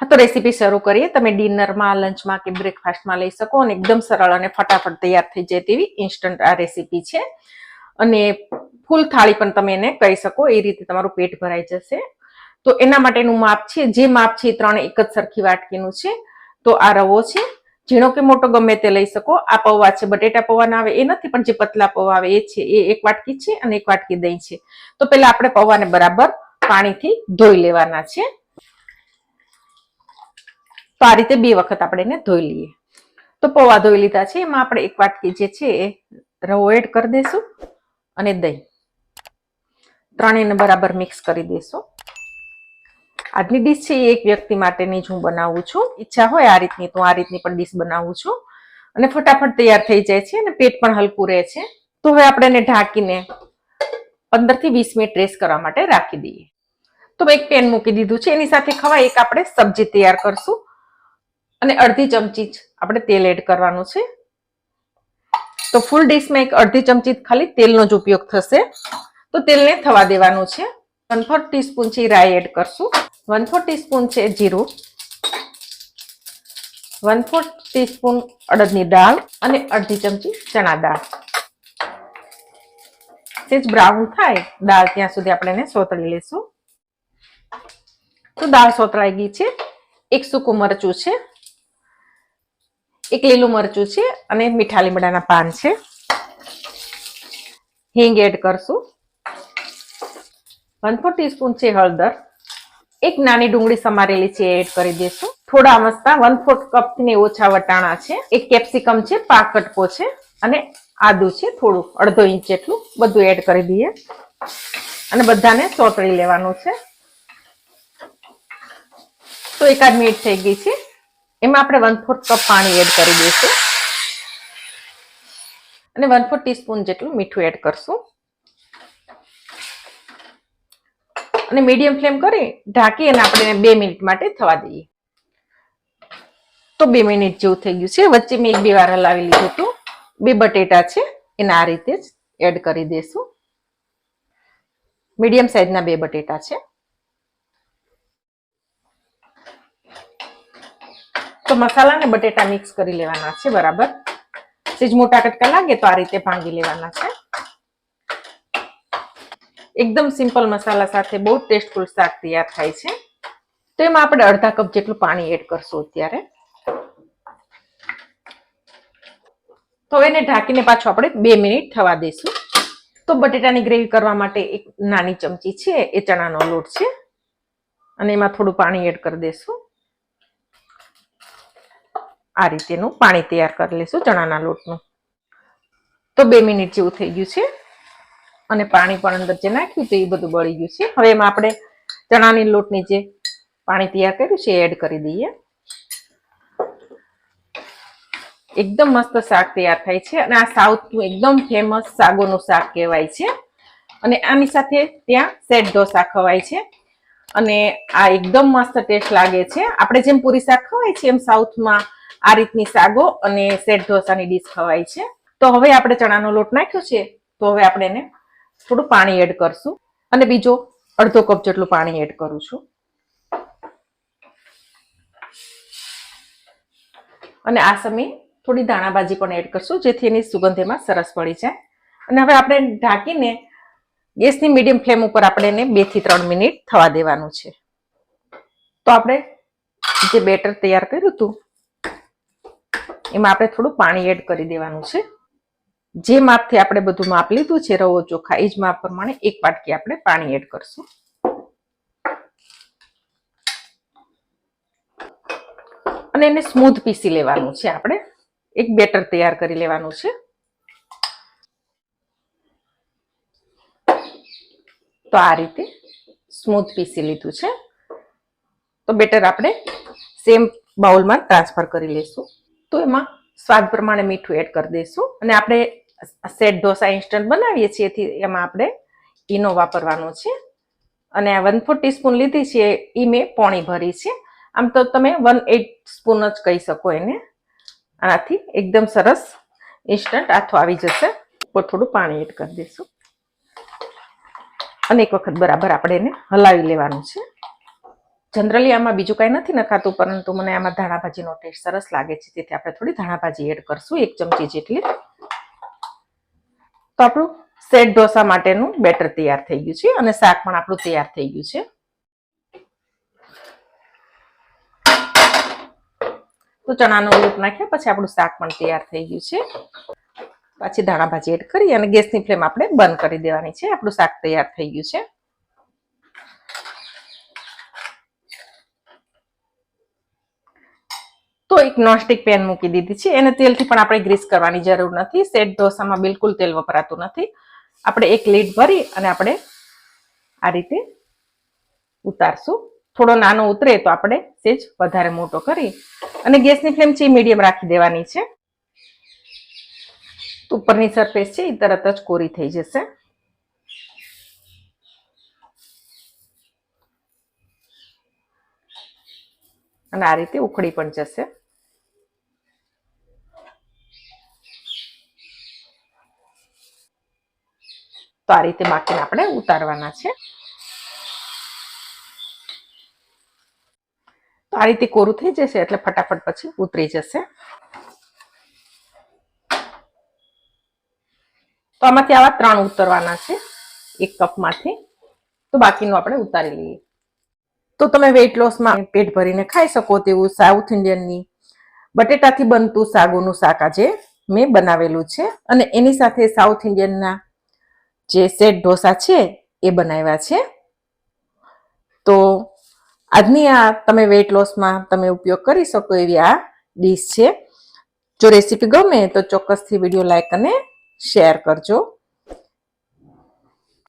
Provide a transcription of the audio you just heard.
હા, તો રેસીપી શરૂ કરીએ. તમે ડિનરમાં, લંચમાં કે બ્રેકફાસ્ટમાં લઈ શકો અને એકદમ સરળ અને ફટાફટ તૈયાર થઈ જાય તેવી ઇન્સ્ટન્ટ આ રેસીપી છે. અને ફૂલ થાળી પણ તમે એને કહી શકો, એ રીતે તમારું પેટ ભરાઈ જશે. તો એના માટેનું માપ છે, જે માપ છે એ ત્રણે એક જ સરખી વાટકીનું છે. તો આ રવો છે. ઝીણો કે મોટો ગમે તે લઈ શકો. આ પૌવા છે, બટેટા પૌવા આવે એ નથી, પણ જે પતલા પૌવા આવે એ છે, એ એક વાટકી છે અને એક વાટકી દહીં છે. તો પેલા આપણે પૌવાને બરાબર પાણીથી ધોઈ લેવાના છે. તો આ રીતે બે વખત આપણે એને ધોઈ લઈએ. તો પૌવા ધોઈ લીધા છે, એમાં આપણે એક વાટકી જે છે એ રવો એડ કરી દઈશું અને દહીં. ત્રણેયને બરાબર મિક્સ કરી દઈશું આજની ડીશ છે એ એક વ્યક્તિ માટેની જ હું બનાવું છું. ઈચ્છા હોય આ રીતની તો આ રીતની પણ ડીશ બનાવું છું. અને ફટાફટ તૈયાર થઈ જાય છે અને પેટ પણ હલકું રહે છે. તો હવે આપણે એને ઢાંકીને પંદરથી વીસ મિનિટ રેસ્ટ કરવા માટે રાખી દઈએ. તો મેં એક પેન મૂકી દીધું છે. એની સાથે ખવાય એક આપણે સબ્જી તૈયાર કરશું. અને અડધી ચમચી જ આપણે તેલ એડ કરવાનું છે. તો ફૂલ ડીશમાં એક અડધી ચમચી ખાલી તેલનો જ ઉપયોગ થશે. તો તેલને થવા દેવાનું છે. વન ફોર ટીસ્પૂન છે રાઈ એડ કરશું. વન ફોર ટીસ્પૂન છે જીરું. વન ફોર ટીસ્પૂન અડદની દાળ અને અડધી ચમચી ચણા દાળ. સેજ બ્રાઉન થાય, દાળ ત્યાં સુધી આપણે એને સોતળી લેશું. તો દાળ સોતળાઈ ગઈ છે. એક સૂકું મરચું છે. એક લીલું મરચું છે અને મીઠા લીમડાના પાન છે. હિંગ એડ કરશું. વન ફોર ટીસ્પૂન છે હળદર. એક નાની ડુંગળી સમારેલી છે એડ કરી દઈશું. થોડા મસ્તા વન ફોર્થ કપથી ઓછા વટાણા છે. એક કેપ્સિકમ છે પાક કટકો છે અને આદુ છે, થોડું અડધો ઇંચ જેટલું. બધું એડ કરી દઈએ. અને બધાને ચોતળી લેવાનું છે. તો એકાદ મિનિટ થઈ ગઈ છે. એમાં આપણે વન ફોર્થ કપ પાણી એડ કરી દઈશું. અને વન ફોર્થ ટીસ્પૂન જેટલું મીઠું એડ કરશું. અને મીડિયમ ફ્લેમ કરી ઢાંકી અને આપણે બે મિનિટ માટે થવા દઈએ. તો બે મિનિટ જેવું થઈ ગયું છે. વચ્ચે મેં એક બે વાર હલાવી લીધું હતું. બે બટેટા છે. એને આ રીતે જ એડ કરી દઈશું. મીડિયમ સાઈઝના બે બટેટા છે તો મસાલા ને બટેટા મિક્સ કરી લેવાના છે, બરાબર? સેજ મોટા કટકા લાગે તો આ રીતે ભાંગી લેવાના છે. એકદમ સિમ્પલ મસાલા સાથે બહુ ટેસ્ટફુલ શાક તૈયાર થાય છે. તો એમાં આપણે અડધા કપ જેટલું પાણી એડ કરશું અત્યારે. તો એને ઢાંકીને પાછું આપણે બે મિનિટ થવા દઈશું. તો બટેટાની ગ્રેવી કરવા માટે એક નાની ચમચી છે, એ ચણાનો લોટ છે. અને એમાં થોડું પાણી એડ કરી દઈશું. આ રીતેનું પાણી તૈયાર કરી લઈશું ચણાના લોટનું. તો બે મિનિટ જેવું થઈ ગયું છે અને પાણી પણ અંદર જે નાખ્યું તો એ બધું બળી ગયું છે. હવે એમાં આપણે ચણાની લોટની જે પાણી તૈયાર કર્યું છે એડ કરી દઈએ. એકદમ મસ્ત શાક તૈયાર થાય છે અને આ સાઉથનું એકદમ ફેમસ સાગોનું શાક કહેવાય છે. અને આની સાથે ત્યાં સેટ ઢોસા ખવાય છે. અને આ એકદમ મસ્ત ટેસ્ટ લાગે છે. આપણે જેમ પૂરી શાક ખવાય છે એમ સાઉથમાં આ રીતની સાગો અને સેટ ઢોસાની ડીશ ખવાય છે. તો હવે આપણે ચણાનો લોટ નાખ્યો છે. તો હવે આપણે એને થોડું પાણી એડ કરશું. અને બીજો અડધો કપ જેટલું પાણી એડ કરું છું. અને આ સમયે થોડી દાણાભાજી પણ એડ કરશું, જેથી એની સુગંધ એમાં સરસ પડી જાય. અને હવે આપણે ઢાંકીને ગેસની મીડિયમ ફ્લેમ ઉપર આપણે એને બેથી ત્રણ મિનિટ થવા દેવાનું છે. તો આપણે જે બેટર તૈયાર કર્યું હતું એમાં આપણે થોડું પાણી એડ કરી દેવાનું છે. જે માપથી આપણે બધું માપ લીધું છે, રવો ચોખા, એ જ માપ પ્રમાણે એક વાટકી આપણે પાણી એડ કરશું. અને એને સ્મૂથ પીસી લેવાનું છે આપણે. એક બેટર તૈયાર કરી લેવાનું છે. તો આ રીતે સ્મૂથ પીસી લીધું છે. તો બેટર આપણે સેમ બાઉલમાં ટ્રાન્સફર કરી લઈશું તો એમાં સ્વાદ પ્રમાણે મીઠું એડ કરી દઈશું. અને આપણે સેટ ઢોસા ઇન્સ્ટન્ટ બનાવીએ છીએ એથી એમાં આપણે ઈનો વાપરવાનો છે. અને આ વન ફોર ટીસ્પૂન લીધી છે એ મેં પોણી ભરી છે. આમ તો તમે વન એટ સ્પૂન જ કહી શકો એને. આનાથી એકદમ સરસ ઇન્સ્ટન્ટ આથો આવી જશે. તો થોડું પાણી એડ કરી દઈશું. અને એક વખત બરાબર આપણે એને હલાવી લેવાનું છે. જનરલી આમાં બીજું કાંઈ નથી નખાતું, પરંતુ મને આમાં ધાણાભાજીનો ટેસ્ટ સરસ લાગે છે. તેથી આપણે થોડી ધાણાભાજી એડ કરશું, એક ચમચી જેટલી. તો આપણું સેટ ઢોસા માટેનું બેટર તૈયાર થઈ ગયું છે અને શાક પણ આપણું તૈયાર થઈ ગયું છે. તો ચણાનો લોટ નાખ્યા, પછી આપણું શાક પણ તૈયાર થઈ ગયું છે. પછી ધાણાભાજી એડ કરી અને ગેસની ફ્લેમ આપણે બંધ કરી દેવાની છે. આપણું શાક તૈયાર થઈ ગયું છે. તો એક નોનસ્ટિક પેન મૂકી દીધી છે. એને તેલથી પણ આપણે ગ્રીસ કરવાની જરૂર નથી. સેટ ઢોસામાં બિલકુલ તેલ વપરાતું નથી. આપણે એક લીડ ભરી અને આપણે આ રીતે ઉતારશું. થોડો નાનો ઉતરે તો આપણે સેજ વધારે મોટો કરી અને ગેસની ફ્લેમ છે મીડિયમ રાખી દેવાની છે. ઉપરની સરફેસ છે એ તરત જ કોરી થઈ જશે. અને આ રીતે ઉખડી પણ જશે. તો આ રીતે બાકીને આપણે ઉતારવાના છે. તો આ રીતે કોરું થઈ જશે એટલે ફટાફટ પછી ઉતરી જશે. તો આમાંથી આવા ત્રણ ઉતરવાના છે, એક કપમાંથી. તો બાકીનું આપણે ઉતારી લઈએ. તો તમે વેઇટ લોસમાં પેટ ભરીને ખાઈ શકો તેવું સાઉથ ઇન્ડિયનની બટેટાથી બનતું સાગોનું શાક આજે મેં બનાવેલું છે. અને એની સાથે સાઉથ ઇન્ડિયનના જે સેટ ઢોસા છે એ બનાવ્યા છે. તો આજની આ તમે વેઇટ લોસમાં તમે ઉપયોગ કરી શકો એવી આ ડીશ છે. જો રેસીપી ગમે તો ચોક્કસથી વીડિયો લાઇક અને શેર કરજો.